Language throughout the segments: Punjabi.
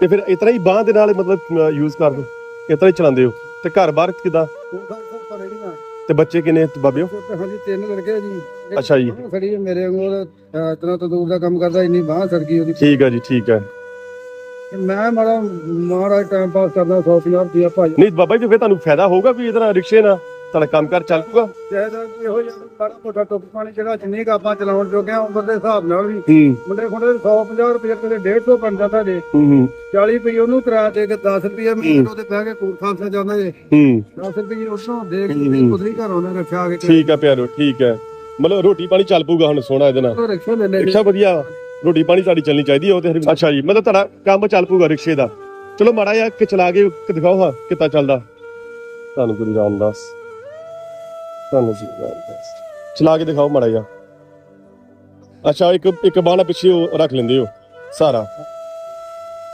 ਤੇ ਫਿਰ ਇਸ ਤਰ੍ਹਾਂ ਹੀ ਬਾਹ ਦੇ ਨਾਲ ਮਤਲਬ ਯੂਜ਼ ਕਰਦੇ। ਇਸ ਤਰ੍ਹਾਂ ਹੀ ਚਲਾਉਂਦੇ ਹੋ। ਤੇ ਘਰ ਬਾਹਰ ਕਿਦਾਂ? ਉਹ ਸਭ ਤੇ ਬੱਚੇ ਕਿੰਨੇ ਬਾਬਿਓ? ਹਾਂਜੀ ਤਿੰਨ ਲੜਕੇ ਜੀ ਇੱਕ ਅੱਛਾ ਜੀ। ਸੜੀ ਹੈ ਮੇਰੇ ਵਾਂਗੂ ਇਤਨਾ ਤੰਦੂਰ ਦਾ ਕੰਮ ਕਰਦਾ ਇੰਨੀ ਬਾਹ ਸੜ ਗਈ ਉਹਦੀ ਠੀਕ ਹੈ ਜੀ ਠੀਕ ਹੈ ਤੇ ਮੈਂ ਮਾੜਾ ਮਾੜਾ ਟਾਈਮ ਪਾਸ ਕਰਦਾ 150 ਰੁਪਿਆ ਭਾਈ। ਨਹੀਂ ਬਾਬਾ ਜੀ ਫਿਰ ਤੁਹਾਨੂੰ ਫਾਇਦਾ ਹੋਊਗਾ ਵੀ ਇਹਦੇ ਨਾਲ ਰਿਕਸ਼ੇ ਨਾਲ? ਤੁਹਾਡਾ ਕੰਮ ਕਰ ਚੱਲ ਪੂਗਾ? ਕਿ ਇਹੋ ਜਿਹਾ ਮਾੜਾ ਮੋਟਾ ਟੁੱਕ ਪਾਣੀ ਜਿਹੜਾ ਜਿੰਨੀ ਕੁ ਆਪਾਂ ਚਲਾਉਣ ਜੋਗੇ ਆ ਉਮਰ ਦੇ ਹਿਸਾਬ ਨਾਲ ਵੀ। ਹੂੰ। ਮੁੰਡੇ ਖੁੰਡੇ 150 ਰੁਪਏ ਕਦੇ 150 ਬਣ ਜਾਂਦਾ ਜੇ। ਹੂੰ ਹੂੰ। 40 ਰੁਪਏ ਉਹਨੂੰ ਕਿਰਾਇਆ ਦੇ ਕੇ 10 ਰੁਪਏ ਮਹੀਨੇ ਉਹਦੇ ਬਹਿ ਕੇ ਕੂੜ ਖਾਲਸਾ ਜਾਂਦਾ ਜੇ। ਹੂੰ। 10 ਰੁਪਏ ਉਸੋਂ ਦੇ ਕੇ ਉਧਰੀ ਘਰ ਉਹਨੇ ਰੱਖਿਆ ਆ ਕੇ ਠੀਕ ਹੈ ਪਿਆਰੋ ਠੀਕ ਹੈ ਮਤਲਬ ਰੋਟੀ ਪਾਣੀ ਚੱਲ ਪੂਗਾ ਹੁਣ ਸੋਹਣਾ ਇਹਦੇ ਨਾਲ। ਰਿਕਸ਼ਾ ਲੈ ਲੈ ਰਿਕਸ਼ਾ ਵਧੀਆ। ਵਾ। ਰੋਟੀ ਪਾਣੀ ਤੁਹਾਡੀ ਚੱਲਣੀ ਚਾਹੀਦੀ ਹੈ ਉਹ ਤੇ ਅੱਛਾ ਜੀ ਮਤਲਬ ਤੁਹਾਡਾ ਕੰਮ ਚੱਲ ਪੂਗਾ ਰਿਕਸ਼ੇ ਦਾ। ਚਲੋ ਮਾੜਾ ਜਿਹਾ ਕਿ ਚਲਾ ਕੇ ਕਿ ਦਿਖਾਓ ਹਾਂ ਕਿੱਦਾਂ ਚੱਲਦਾ। ਤੁਹਾਨੂੰ ਗੁਰੂ ਰਾਮਦਾਸ। ਤੁਹਾਨੂੰ ਜੀ ਚਲਾ ਕੇ ਦਿਖਾਓ ਮਾੜਾ ਜਿਹਾ। ਅੱਛਾ ਇੱਕ ਇੱਕ ਬਾਣਾ ਪਿੱਛੇ ਉਹ ਰੱਖ ਲੈਂਦੇ ਹੋ ਸਾਰਾ।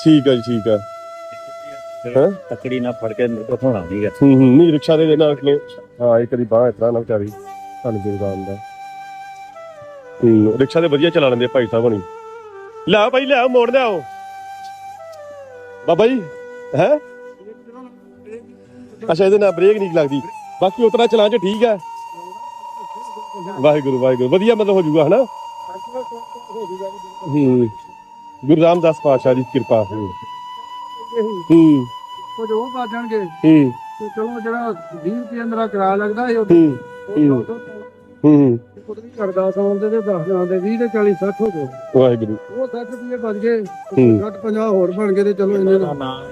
ਠੀਕ ਹੈ ਜੀ ਠੀਕ ਹੈ ਹੈਂ? ਤਕੜੀ ਨਾਲ ਫੜ ਕੇ ਉਠਾਉਣਾ ਨਹੀਂ ਹੈ ਹੂੰ ਹੂੰ ਨਹੀਂ ਰਿਕਸ਼ਾ ਦੇ ਨਾਲ ਕਿਉਂ ਹਾਂ ਇੱਕ ਦੀ ਬਾਹ ਇਤਰਾ ਨਾ ਵਿਚਾਰੀ। ਤੁਹਾਨੂੰ ਹੂੰ ਰਿਕਸ਼ਾ ਦੇ ਵਧੀਆ ਚਲਾ ਲੈਂਦੇ ਭਾਈ ਸਾਹਿਬ ਹਣੀ। ਲੈ ਭਾਈ ਲੈ ਮੋੜ ਲਿਆਓ। ਬਾਬਾ ਜੀ ਹੈ? ਅੱਛਾ ਇਹਦੇ ਨਾਲ ਬ੍ਰੇਕ ਨਹੀਂ ਲੱਗਦੀ। ਬਾਕੀ ਉਤਰਾ ਚਲਾਂ ਚ ਠੀਕ ਹੈ। ਵਾਹਿਗੁਰੂ ਵਾਹਿਗੁਰੂ। ਵਧੀਆ ਮਤਲਬ ਹੋ ਜਾਊਗਾ ਹਨਾ? ਹੂੰ। ਗੁਰੂ ਰਾਮਦਾਸ ਪਾਤਸ਼ਾਹ ਦੀ ਕਿਰਪਾ। ਹੂੰ। ਹੂੰ। ਕੁਝ ਉਹ ਪਾ ਜਾਣਗੇ ਹੂੰ। ਤੇ ਚਲੋ ਜਿਹੜਾ 20 ਰੁਪਏ ਅੰਦਰ ਕਿਰਾਇਆ ਲੱਗਦਾ ਇਹ ਹੂੰ। ਹੂੰ। ਹੂੰ। ਕੁਝ ਨਹੀਂ ਕਰਦਾ ਸੌਣ ਦੇ ਤੇ 10 ਜਾਂਦੇ 20 ਤੇ 40 60 ਹੋ ਗਏ ਵਾਹਿਗੁਰੂ। ਉਹ 60 ਰੁਪਏ ਬਚ ਗਏ। ਹੂੰ। 60 50 ਹੋਰ ਬਣ ਗਏ ਤੇ ਚਲੋ ਇਹਨੇ ਨਾ।